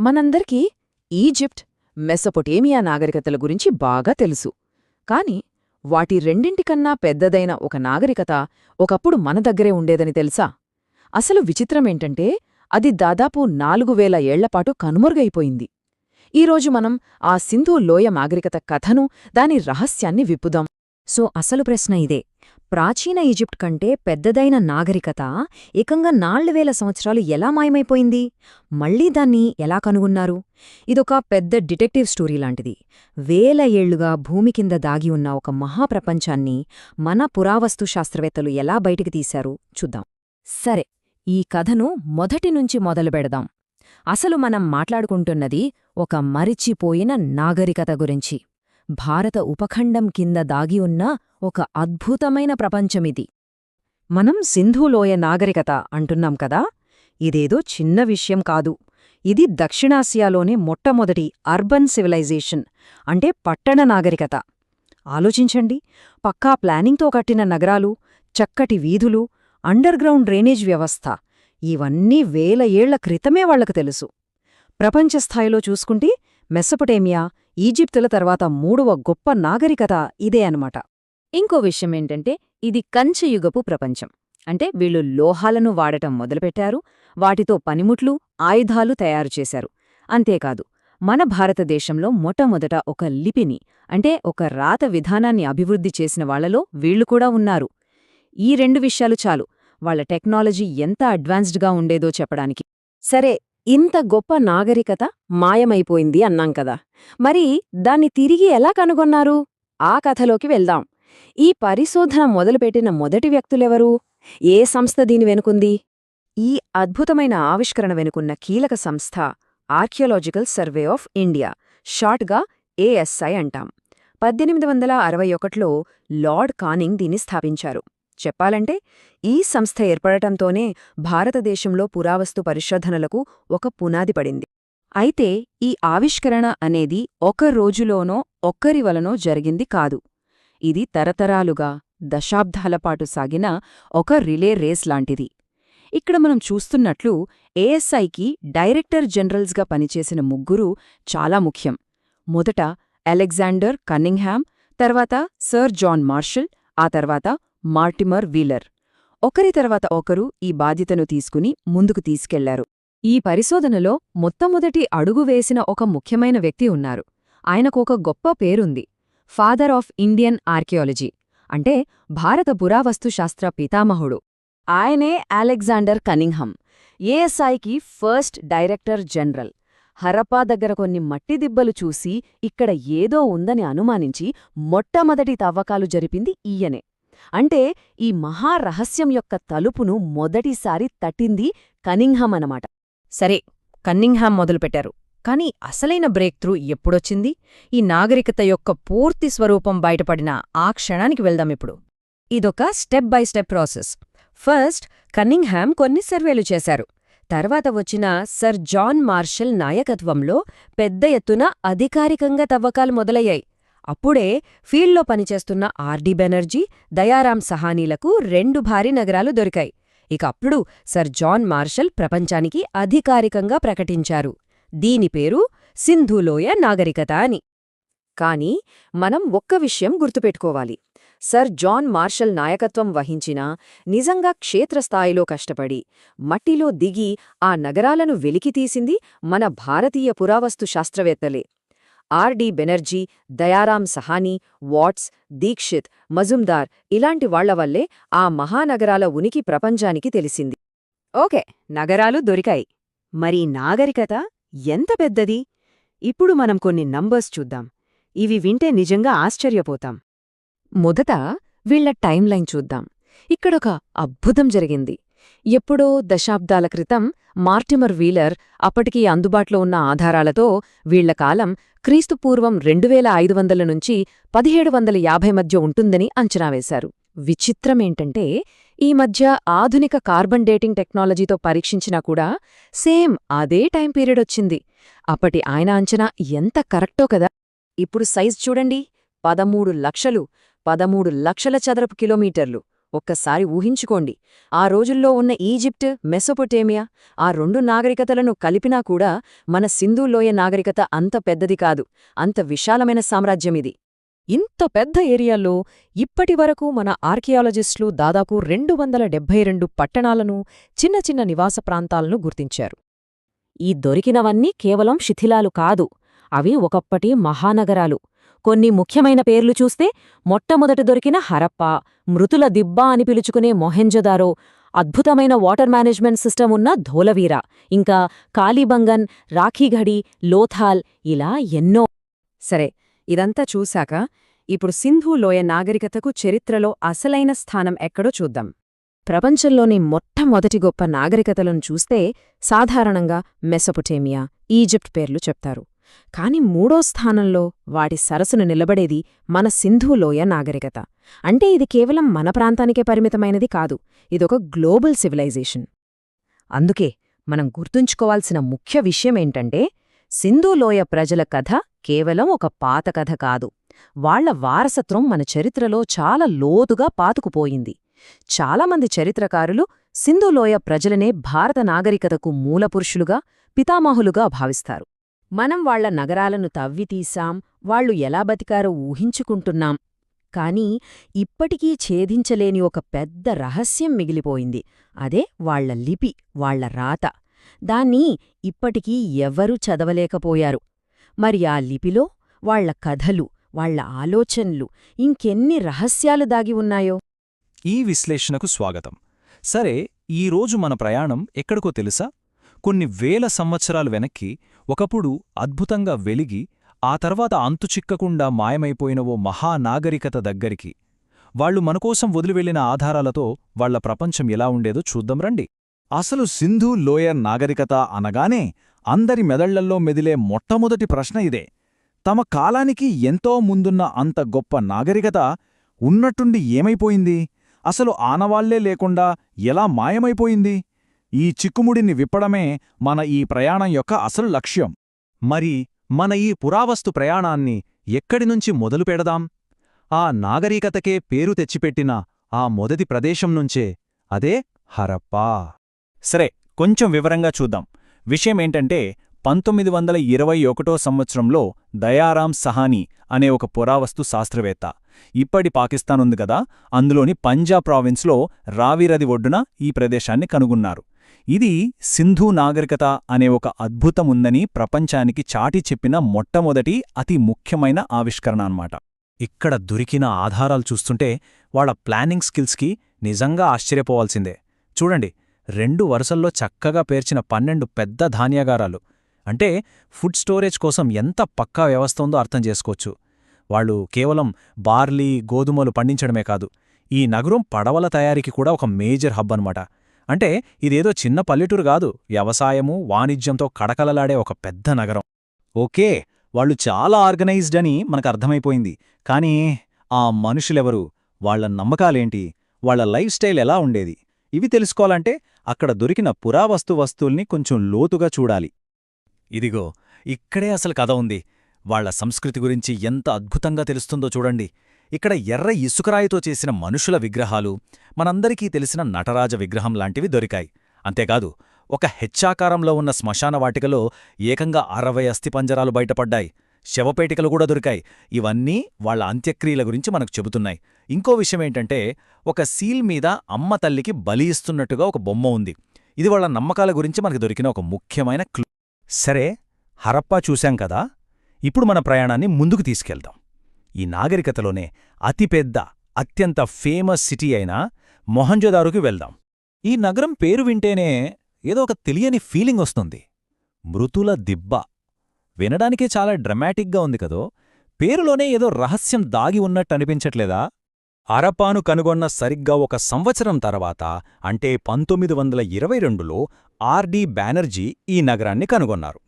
మనందరికీ Egypt Mesopotamia నాగరికతల గురించి బాగా తెలుసు. కాని వాటి రెండింటికన్నా పెద్దదైన ఒక నాగరికత ఒకప్పుడు మన దగ్గరే ఉండేదని తెలుసా? అసలు విచిత్రమేంటంటే అది దాదాపు నాలుగు వేల ఏళ్ళపాటు కనుమరుగైపోయింది. ఈరోజు మనం ఆ సింధు లోయ నాగరికత కథను దాని రహస్యాన్ని విప్పుదాం. సో అసలు ప్రశ్న ఇదే. ప్రాచీన ఈజిప్ట్ కంటే పెద్దదైన నాగరికత ఏకంగా నాళ్ళు వేల సంవత్సరాలు ఎలా మాయమైపోయింది? మళ్ళీ దాన్ని ఎలా కనుగొన్నారు? ఇదొక పెద్ద డిటెక్టివ్ స్టోరీ లాంటిది. వేల ఏళ్ళుగా భూమి కింద దాగి ఉన్న ఒక మహాప్రపంచాన్ని మన పురావస్తు శాస్త్రవేత్తలు ఎలా బయటికి తీశారు చూద్దాం. సరే ఈ కథను మొదటి నుంచి మొదలుపెడదాం అసలు మనం మాట్లాడుకుంటున్నది ఒక మరిచిపోయిన నాగరికత గురించి. భారత ఉపఖండం కింద దాగి ఉన్న ఒక అద్భుతమైన ప్రపంచమిది. మనం సింధులోయ నాగరికత అంటున్నాం కదా? ఇదేదో చిన్న విషయం కాదు. ఇది దక్షిణాసియాలోనే మొట్టమొదటి అర్బన్ సివిలైజేషన్ అంటే పట్టణ నాగరికత. ఆలోచించండి పక్కా ప్లానింగ్తో కట్టిన నగరాలు చక్కటి వీధులు అండర్గ్రౌండ్ డ్రైనేజ్ వ్యవస్థ ఇవన్నీ వేల ఏళ్ళ క్రితమే వాళ్ళకు తెలుసు. ప్రపంచస్థాయిలో చూసుకుంటే మెస్సపటేమియా ఈజిప్తుల తర్వాత మూడవ గొప్ప నాగరికత ఇదే అనమాట ఇంకో విషయమేంటంటే ఇది కంచయుగపు ప్రపంచం. అంటే వీళ్ళు లోహాలను వాడటం మొదలుపెట్టారు వాటితో పనిముట్లు ఆయుధాలు తయారుచేశారు అంతేకాదు మన భారతదేశంలో మొట్టమొదట ఒక లిపిని అంటే ఒక రాత విధానాన్ని అభివృద్ధి చేసిన వాళ్ళలో వీళ్ళు కూడా ఉన్నారు. ఈ రెండు విషయాలు చాలు వాళ్ళ టెక్నాలజీ ఎంత అడ్వాన్స్డ్గా ఉండేదో చెప్పడానికి. సరే ఇంత గొప్ప నాగరికత మాయమైపోయింది అన్నాం కదా. మరి దాన్ని తిరిగి ఎలా కనుగొన్నారు? ఆ కథలోకి వెళ్దాం. ఈ పరిశోధన మొదలుపెట్టిన మొదటి వ్యక్తులెవరు? ఏ సంస్థ దీని వెనుకుంది? ఈ అద్భుతమైన ఆవిష్కరణ వెనుకున్న కీలక సంస్థ ఆర్కియోలాజికల్ సర్వే ఆఫ్ ఇండియా షార్ట్గా ఏఎస్ఐ అంటాం. పద్దెనిమిది వందల అరవై ఒకటిలో లార్డ్ కానింగ్ దీన్ని స్థాపించారు. చెప్పాలంటే ఈ సంస్థ ఏర్పడటంతోనే భారతదేశంలో పురావస్తు పరిశోధనలకు ఒక పునాది పడింది. అయితే ఈ ఆవిష్కరణ అనేది ఒక రోజులోనో ఒక్కరి వలనో జరిగింది కాదు. ఇది తరతరాలుగా దశాబ్దాలపాటు సాగిన ఒక రిలే రేస్ లాంటిది. ఇక్కడ మనం చూస్తున్నట్లు ఏఎస్ఐకి డైరెక్టర్ జనరల్స్గా పనిచేసిన ముగ్గురు చాలా ముఖ్యం. మొదట అలెగ్జాండర్ కన్నింగ్హామ్ తర్వాత సర్ జాన్ మార్షల్ ఆ తర్వాత మార్టిమర్ వీలర్. ఒకరి తర్వాత ఒకరు ఈ బాధ్యతను తీసుకుని ముందుకు తీసుకెళ్ళారు. ఈ పరిశోధనలో మొట్టమొదటి అడుగు వేసిన ఒక ముఖ్యమైన వ్యక్తి ఉన్నారు. ఆయనకు ఒక గొప్ప పేరుంది. Father of Indian archaeology. అంటే భారత పురావస్తుశాస్త్ర పితామహుడు. ఆయనే అలెగ్జాండర్ కనింగ్హమ్ ఏఎస్ఐకి ఫస్ట్ డైరెక్టర్ జనరల్. హరప్పా దగ్గర కొన్ని మట్టి దిబ్బలు చూసి ఇక్కడ ఏదో ఉందని అనుమానించి మొట్టమొదటి తవ్వకాలు జరిపింది ఈయనే. అంటే ఈ మహారహస్యం యొక్క తలుపును మొదటిసారి తట్టింది కనింగ్హామ్ అనమాట సరే కన్నింగ్హామ్ మొదలుపెట్టారు. కాని అసలైన బ్రేక్ త్రూ ఎప్పుడొచ్చింది? ఈ నాగరికత యొక్క పూర్తి స్వరూపం బయటపడిన ఆ క్షణానికి వెళ్దామిప్పుడు ఇదొక step by step process. First Cunningham కొన్ని సర్వేలు చేశారు. తర్వాత వచ్చిన సర్ జాన్ మార్షల్ నాయకత్వంలో పెద్ద ఎత్తున అధికారికంగా తవ్వకాలు మొదలయ్యాయి. అప్పుడే ఫీల్డ్లో పనిచేస్తున్న ఆర్డీ బెనర్జీ దయారాం సహానీలకు రెండు భారీ నగరాలు దొరికాయి. ఇక అప్పుడు సర్ జాన్ మార్షల్ ప్రపంచానికి అధికారికంగా ప్రకటించారు. దీని పేరు సింధులోయ నాగరికత అని. కాని మనం ఒక్క విషయం గుర్తుపెట్టుకోవాలి. సర్ జాన్ మార్షల్ నాయకత్వం వహించినా నిజంగా క్షేత్రస్థాయిలో కష్టపడి మట్టిలో దిగి ఆ నగరాలను వెలికితీసింది మన భారతీయ పురావస్తు శాస్త్రవేత్తలే. ఆర్డి బెనర్జీ దయారాం సహానీ వాట్స్ దీక్షిత్ మజుందార్ ఇలాంటి వాళ్ళ వల్లే ఆ మహానగరాల ఉనికి ప్రపంచానికి తెలిసింది. ఓకే నగరాలు దొరికాయి. మరి నాగరికత ఎంత పెద్దది? ఇప్పుడు మనం కొన్ని నంబర్స్ చూద్దాం. ఇవి వింటే నిజంగా ఆశ్చర్యపోతాం. మొదట వీళ్ళ టైంలైన్ చూద్దాం. ఇక్కడొక అద్భుతం జరిగింది. ఎప్పుడో దశాబ్దాల క్రితం మార్టిమర్ వీలర్ అప్పటికీ అందుబాటులో ఉన్న ఆధారాలతో వీళ్ళ కాలం క్రీస్తుపూర్వం రెండువేల ఐదు వందల నుంచి పదిహేడు వందల యాభై మధ్య ఉంటుందని అంచనా వేశారు. విచిత్రమేంటంటే ఈ మధ్య ఆధునిక కార్బన్ డేటింగ్ టెక్నాలజీతో పరీక్షించినా కూడా సేమ్ అదే టైం పీరియడ్ వచ్చింది. అప్పటి ఆయన అంచనా ఎంత కరెక్టో కదా! ఇప్పుడు సైజ్ చూడండి. పదమూడు లక్షలు పదమూడు లక్షల చదరపు కిలోమీటర్లు. ఒక్కసారి ఊహించుకోండి. ఆ రోజుల్లో ఉన్న ఈజిప్ట్ మెసొపొటేమియా ఆ రెండు నాగరికతలను కలిపినా కూడా మన సింధులోయ నాగరికత అంత పెద్దది కాదు. అంత విశాలమైన సామ్రాజ్యమిది ఇంత పెద్ద ఏరియాలో ఇప్పటివరకు మన ఆర్కియాలజిస్టులు దాదాపు రెండు వందల డెబ్బై రెండు పట్టణాలను చిన్న చిన్న నివాస ప్రాంతాలను గుర్తించారు. ఈ దొరికినవన్నీ కేవలం శిథిలాలు కాదు. అవి ఒకప్పటి మహానగరాలు. కొన్ని ముఖ్యమైన పేర్లు చూస్తే మొట్టమొదట దొరికిన హరప్ప మృతుల దిబ్బ అని పిలుచుకునే మొహెంజదారో అద్భుతమైన వాటర్ మేనేజ్మెంట్ సిస్టమ్ ఉన్న ధోలవీర ఇంకా కాళీబంగన్ రాఖీఘడి లోథాల్ ఇలా ఎన్నో. సరే ఇదంతా చూశాక ఇప్పుడు సింధు లోయ నాగరికతకు చరిత్రలో అసలైన స్థానం ఎక్కడో చూద్దాం. ప్రపంచంలోని మొట్టమొదటి గొప్ప నాగరికతలను చూస్తే సాధారణంగా మెసపుటేమియా ఈజిప్ట్ పేర్లు చెప్తారు. కాని మూడో స్థానంలో వాటి సరసును నిలబడేది మన సింధులోయ నాగరికత. అంటే ఇది కేవలం మన ప్రాంతానికే పరిమితమైనది కాదు ఇదొక గ్లోబల్ సివిలైజేషన్. అందుకే మనం గుర్తుంచుకోవాల్సిన ముఖ్య విషయమేంటంటే సింధులోయ ప్రజల కథ కేవలం ఒక పాత కథ కాదు. వాళ్ళ వారసత్వం మన చరిత్రలో చాలా లోతుగా పాతుకుపోయింది. చాలామంది చరిత్రకారులు సింధులోయ ప్రజలనే భారత నాగరికతకు మూలపురుషులుగా పితామహులుగా భావిస్తారు. మనం వాళ్ళ నగరాలను తవ్వితీశాం వాళ్ళు ఎలా బతికారో ఊహించుకుంటున్నాం. కాని ఇప్పటికీ ఛేదించలేని ఒక పెద్ద రహస్యం మిగిలిపోయింది. అదే వాళ్ళ లిపి వాళ్ళ రాత. దాన్ని ఇప్పటికీ ఎవ్వరూ చదవలేకపోయారు. మరి ఆ లిపిలో వాళ్ళ కథలు వాళ్ళ ఆలోచనలు ఇంకెన్ని రహస్యాలు దాగి ఉన్నాయో? ఈ విశ్లేషణకు స్వాగతం. సరే ఈరోజు మన ప్రయాణం ఎక్కడికో తెలుసా? కొన్ని వేల సంవత్సరాలు వెనక్కి ఒకప్పుడు అద్భుతంగా వెలిగి ఆ తర్వాత అంతుచిక్కకుండా మాయమైపోయిన ఓ మహానాగరికత దగ్గరికి. వాళ్ళు మనకోసం వదిలివెళ్ళిన ఆధారాలతో వాళ్ళ ప్రపంచం ఎలా ఉండేదో చూద్దాం రండి. అసలు సింధు లోయర్ నాగరికత అనగానే అందరి మెదళ్ళల్లో మెదిలే మొట్టమొదటి ప్రశ్న ఇదే. తమ కాలానికి ఎంతో ముందున్న అంత గొప్ప నాగరికత ఉన్నట్టుండి ఏమైపోయింది? అసలు ఆనవాళ్ళే లేకుండా ఎలా మాయమైపోయింది? ఈ చిక్కుముడిని విప్పడమే మన ఈ ప్రయాణం యొక్క అసలు లక్ష్యం. మరి మన ఈ పురావస్తు ప్రయాణాన్ని ఎక్కడినుంచి మొదలు పెడదాం? ఆ నాగరికతకే పేరు తెచ్చిపెట్టిన ఆ మొదటి ప్రదేశం నుంచే అదే హరప్పా. సరే కొంచెం వివరంగా చూద్దాం. విషయమేంటంటే పంతొమ్మిది వందల ఇరవై ఒకటో సంవత్సరంలో దయారాం సహానీ అనే ఒక పురావస్తు శాస్త్రవేత్త. ఇప్పటి పాకిస్తాన్ ఉంది గదా అందులోని పంజాబ్ ప్రావిన్స్లో రావిరది ఒడ్డున ఈ ప్రదేశాన్ని కనుగొన్నారు. ఇది సింధు నాగరికత అనే ఒక అద్భుతముందని ప్రపంచానికి చాటి చెప్పిన మొట్టమొదటి అతి ముఖ్యమైన ఆవిష్కరణ అన్నమాట. ఇక్కడ దొరికిన ఆధారాలు చూస్తుంటే వాళ్ళ ప్లానింగ్ స్కిల్స్కి నిజంగా ఆశ్చర్యపోవాల్సిందే. చూడండి రెండు వరుసల్లో చక్కగా పేర్చిన పన్నెండు పెద్ద ధాన్యాగారాలు. అంటే ఫుడ్ స్టోరేజ్ కోసం ఎంత పక్కా వ్యవస్థ ఉందో అర్థం చేసుకోవచ్చు. వాళ్ళు కేవలం బార్లీ గోధుమలు పండించడమే కాదు ఈ నగరం పడవల తయారీకి కూడా ఒక మేజర్ హబ్ అన్నమాట. అంటే ఇదేదో చిన్న పల్లెటూరు కాదు వ్యవసాయము వాణిజ్యంతో కడకలలాడే ఒక పెద్ద నగరం. ఓకే వాళ్ళు చాలా ఆర్గనైజ్డ్ అని మనకు అర్థమైపోయింది కానీ ఆ మనుషులెవరు? వాళ్ళ నమ్మకాలేంటి? వాళ్ళ లైఫ్ స్టైల్ ఎలా ఉండేది? ఇవి తెలుసుకోవాలంటే అక్కడ దొరికిన పురావస్తు వస్తువుల్ని కొంచెం లోతుగా చూడాలి. ఇదిగో ఇక్కడే అసలు కథ ఉంది. వాళ్ళ సంస్కృతి గురించి ఎంత అద్భుతంగా తెలుస్తుందో చూడండి. ఇక్కడ ఎర్ర ఇసుకరాయితో చేసిన మనుషుల విగ్రహాలు మనందరికీ తెలిసిన నటరాజ విగ్రహం లాంటివి దొరికాయి. అంతేకాదు ఒక హెచ్చాకారంలో ఉన్న శ్మశాన వాటికలో ఏకంగా అరవై అస్థిపంజరాలు బయటపడ్డాయి. శవపేటికలు కూడా దొరికాయి. ఇవన్నీ వాళ్ళ అంత్యక్రియల గురించి మనకు చెబుతున్నాయి. ఇంకో విషయమేంటంటే ఒక సీల్ మీద అమ్మ తల్లికి బలి ఇస్తున్నట్టుగా ఒక బొమ్మ ఉంది. ఇది వాళ్ళ నమ్మకాల గురించి మనకు దొరికిన ఒక ముఖ్యమైన క్లూ. సరే హరప్పా చూశాం కదా? ఇప్పుడు మన ప్రయాణాన్ని ముందుకు తీసుకెళ్దాం. ఈ నాగరికతలోనే అతిపెద్ద అత్యంత ఫేమస్ సిటీ అయిన మొహంజోదారుకి వెళ్దాం. ఈ నగరం పేరు వింటేనే ఏదో ఒక తెలియని ఫీలింగ్ వస్తుంది. మృతుల దిబ్బ. వినడానికే చాలా డ్రమాటిక్గా ఉంది కదో. పేరులోనే ఏదో రహస్యం దాగి ఉన్నట్టు అనిపించట్లేదా? అరపాను కనుగొన్న సరిగ్గా ఒక సంవత్సరం తర్వాత అంటే పంతొమ్మిది వందల ఇరవై రెండులో ఆర్డి బ్యానర్జీ ఈ నగరాన్ని కనుగొన్నారు.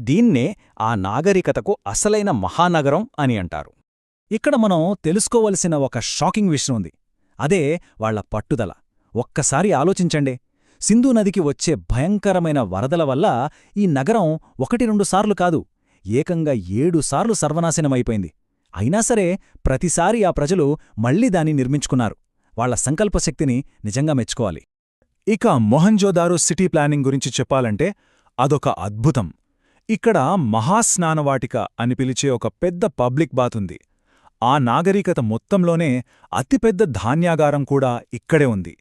దీన్నే ఆ నాగరికతకు అసలైన మహానగరం అని అంటారు. ఇక్కడ మనం తెలుసుకోవలసిన ఒక షాకింగ్ విషయం ఉంది. అదే వాళ్ళ పట్టుదల. ఒక్కసారి ఆలోచించండి. సింధు నదికి వచ్చే భయంకరమైన వరదల వల్ల ఈ నగరం ఒకటి రెండు సార్లు కాదు ఏకంగా ఏడు సార్లు సర్వనాశనమైపోయింది. అయినా సరే ప్రతిసారి ఆ ప్రజలు మళ్ళీ దాన్ని నిర్మించుకున్నారు. వాళ్ళ సంకల్పశక్తిని నిజంగా మెచ్చుకోవాలి. ఇక మొహంజోదారో సిటీ ప్లానింగ్ గురించి చెప్పాలంటే అదొక అద్భుతం. ఇక్కడ మహాస్నానవాటిక అని పిలిచే ఒక పెద్ద పబ్లిక్ బాత్ ఉంది. ఆ నాగరికత మొత్తంలోనే అతిపెద్ద ధాన్యాగారం కూడా ఇక్కడే ఉంది.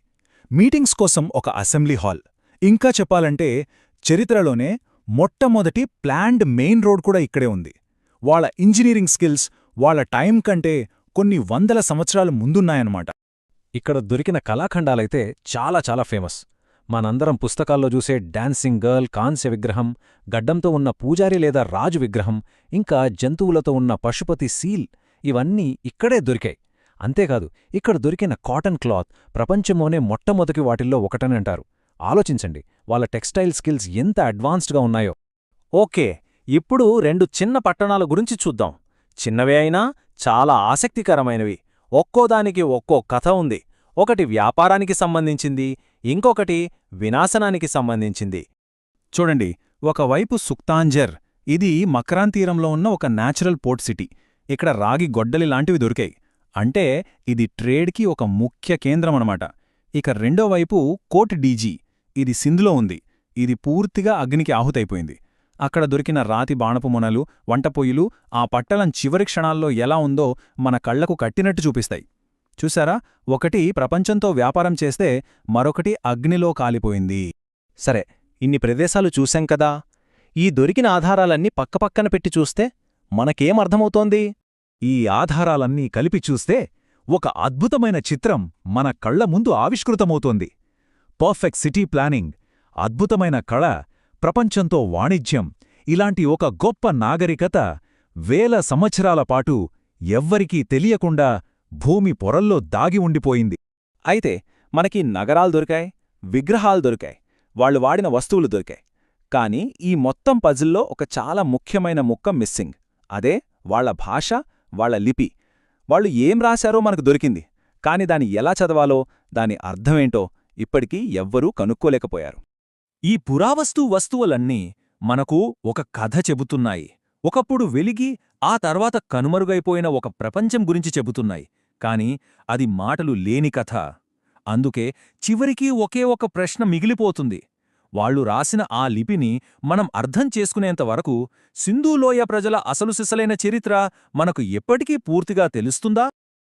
మీటింగ్స్ కోసం ఒక అసెంబ్లీ హాల్. ఇంకా చెప్పాలంటే చరిత్రలోనే మొట్టమొదటి ప్లాండ్ మెయిన్ రోడ్ కూడా ఇక్కడే ఉంది. వాళ్ళ ఇంజనీరింగ్ స్కిల్స్ వాళ్ళ టైం కంటే కొన్ని వందల సంవత్సరాలు ముందున్నాయన్నమాట. ఇక్కడ దొరికిన కళాఖండాలైతే చాలా చాలా ఫేమస్. మనందరం పుస్తకాల్లో చూసే డాన్సింగ్ గర్ల్ కాంస్య విగ్రహం గడ్డంతో ఉన్న పూజారి లేదా రాజు విగ్రహం ఇంకా జంతువులతో ఉన్న పశుపతి సీల్ ఇవన్నీ ఇక్కడే దొరికాయి. అంతేకాదు ఇక్కడ దొరికిన కాటన్ క్లాత్ ప్రపంచంలోనే మొట్టమొదటి వాటిల్లో ఒకటని అంటారు. ఆలోచించండి వాళ్ళ టెక్స్టైల్ స్కిల్స్ ఎంత అడ్వాన్స్డ్గా ఉన్నాయో. ఓకే ఇప్పుడు రెండు చిన్న పట్టణాల గురించి చూద్దాం. చిన్నవే అయినా చాలా ఆసక్తికరమైనవి. ఒక్కోదానికి ఒక్కో కథ ఉంది. ఒకటి వ్యాపారానికి సంబంధించింది ఇంకొకటి వినాశనానికి సంబంధించింది. చూడండి ఒకవైపు సుక్తాంజర్ ఇది మక్రాన్ తీరంలో ఉన్న ఒక నేచురల్ పోర్ట్ సిటీ. ఇక్కడ రాగి గొడ్డలి లాంటివి దొరికాయి. అంటే ఇది ట్రేడ్కి ఒక ముఖ్య కేంద్రమనమాట. ఇక రెండో వైపు కోట్ డీజీ. ఇది సింధులో ఉంది. ఇది పూర్తిగా అగ్నికి ఆహుతైపోయింది. అక్కడ దొరికిన రాతి బాణపు మొనలు వంటపొయ్యిలు ఆ పట్టణం చివరి క్షణాల్లో ఎలా ఉందో మన కళ్ళకు కట్టినట్టు చూపిస్తాయి. చూసారా ఒకటి ప్రపంచంతో వ్యాపారం చేస్తే మరొకటి అగ్నిలో కాలిపోయింది. సరే ఇన్ని ప్రదేశాలు చూశాం కదా? ఈ దొరికిన ఆధారాలన్నీ పక్కపక్కన పెట్టి చూస్తే మనకేమర్థమవుతోంది ఈ ఆధారాలన్నీ కలిపి చూస్తే ఒక అద్భుతమైన చిత్రం మన కళ్ళ ముందు ఆవిష్కృతమవుతోంది. పర్ఫెక్ట్ సిటీ ప్లానింగ్ అద్భుతమైన కళ ప్రపంచంతో వాణిజ్యం ఇలాంటి ఒక గొప్ప నాగరికత వేల సంవత్సరాల పాటు ఎవ్వరికీ తెలియకుండా భూమి పొరల్లో దాగి ఉండిపోయింది. అయితే మనకి నగరాలు దొరికాయి విగ్రహాలు దొరికాయి వాళ్ళు వాడిన వస్తువులు దొరికాయి. కానీ ఈ మొత్తం పజిల్లో ఒక చాలా ముఖ్యమైన ముక్క మిస్సింగ్. అదే వాళ్ళ భాష వాళ్ళ లిపి. వాళ్ళు ఏం రాశారో మనకు దొరికింది. కాని దాని ఎలా చదవాలో దాని అర్థమేంటో ఇప్పటికీ ఎవ్వరూ కనుక్కోలేకపోయారు. ఈ పురావస్తు వస్తువులన్నీ మనకు ఒక కథ చెబుతున్నాయి. ఒకప్పుడు వెలిగి ఆ తర్వాత కనుమరుగైపోయిన ఒక ప్రపంచం గురించి చెబుతున్నాయి. కాని అది మాటలు లేని కథ. అందుకే చివరికి ఒకే ఒక ప్రశ్న మిగిలిపోతుంది. వాళ్ళు రాసిన ఆ లిపిని మనం అర్థం చేసుకునేంత వరకు సింధూలోయ ప్రజల అసలు సిసలైన చరిత్ర మనకు ఎప్పటికీ పూర్తిగా తెలుస్తుందా?